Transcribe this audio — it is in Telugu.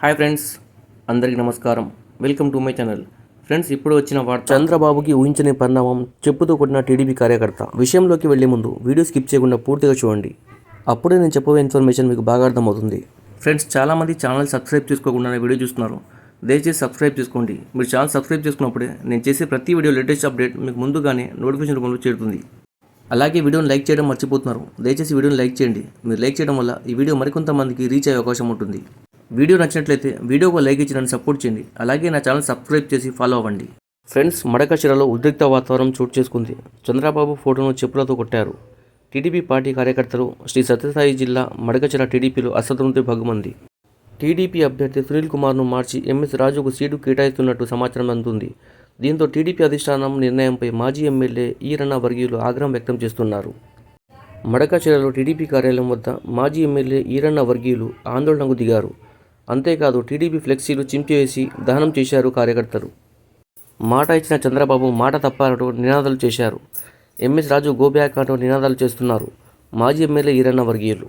హాయ్ ఫ్రెండ్స్ అందరికీ నమస్కారం. Welcome to my channel. Friends ఇప్పుడు వచ్చిన వార్త. చంద్రబాబుకి ఊహించని పరిణామం చెప్పుతూ కొట్టిన టీడీపీ కార్యకర్త. విషయంలోకి వెళ్ళే ముందు వీడియో స్కిప్ చేయకుండా పూర్తిగా చూడండి. అప్పుడే నేను చెప్పబోయే ఇన్ఫర్మేషన్ మీకు బాగా అర్థమవుతుంది. ఫ్రెండ్స్ చాలామంది ఛానల్ సబ్స్క్రైబ్ చేసుకోకుండా వీడియో చూస్తున్నారు. దయచేసి సబ్స్క్రైబ్ చేసుకోండి. మీరు ఛానల్ సబ్స్క్రైబ్ చేసుకున్నప్పుడే నేను చేసే ప్రతి వీడియో లేటెస్ట్ అప్డేట్ మీకు ముందుగానే నోటిఫికేషన్ రూపంలో చేరుతుంది. అలాగే వీడియోని లైక్ చేయడం మర్చిపోతున్నారు. దయచేసి వీడియోని లైక్ చేయండి. మీరు లైక్ చేయడం వల్ల ఈ వీడియో మరికొంతమందికి రీచ్ అయ్యే అవకాశం ఉంటుంది. వీడియో నచ్చినట్లయితే వీడియోకు లైక్ ఇచ్చి నన్ను సపోర్ట్ చేయండి. అలాగే నా ఛానల్ సబ్స్క్రైబ్ చేసి ఫాలో అవ్వండి. ఫ్రెండ్స్ మడకశిరలో ఉద్రిక్త వాతావరణం చోటు చేసుకుంది. చంద్రబాబు ఫోటోను చెప్పులతో కొట్టారు. టీడీపీ పార్టీ కార్యకర్తలు శ్రీ సత్యసాయి జిల్లా మడకచిర టీడీపీలో అసంతృప్తి భగ్గుమంది. టీడీపీ అభ్యర్థి సునీల్ కుమార్ను మార్చి ఎంఎస్ రాజుకు సీటు కేటాయిస్తున్నట్టు సమాచారం అందుతుంది దీంతో టీడీపీ అధిష్టానం నిర్ణయంపై మాజీ ఎమ్మెల్యే ఈరన్న వర్గీయులు ఆగ్రహం వ్యక్తం చేస్తున్నారు. మడకచిరలో టీడీపీ కార్యాలయం వద్ద మాజీ ఎమ్మెల్యే ఈరన్న వర్గీయులు ఆందోళనకు దిగారు. అంతేకాదు టీడీపీ ఫ్లెక్సీలు చింపివేసి దహనం చేశారు కార్యకర్తలు. మాట ఇచ్చిన చంద్రబాబు మాట తప్పారంటూ నినాదాలు చేశారు. ఎంఎస్ రాజు గోబ్యాక్ అంటూ నినాదాలు చేస్తున్నారు. మాజీ ఎమ్మెల్యే ఈరన్న వర్గీయులు.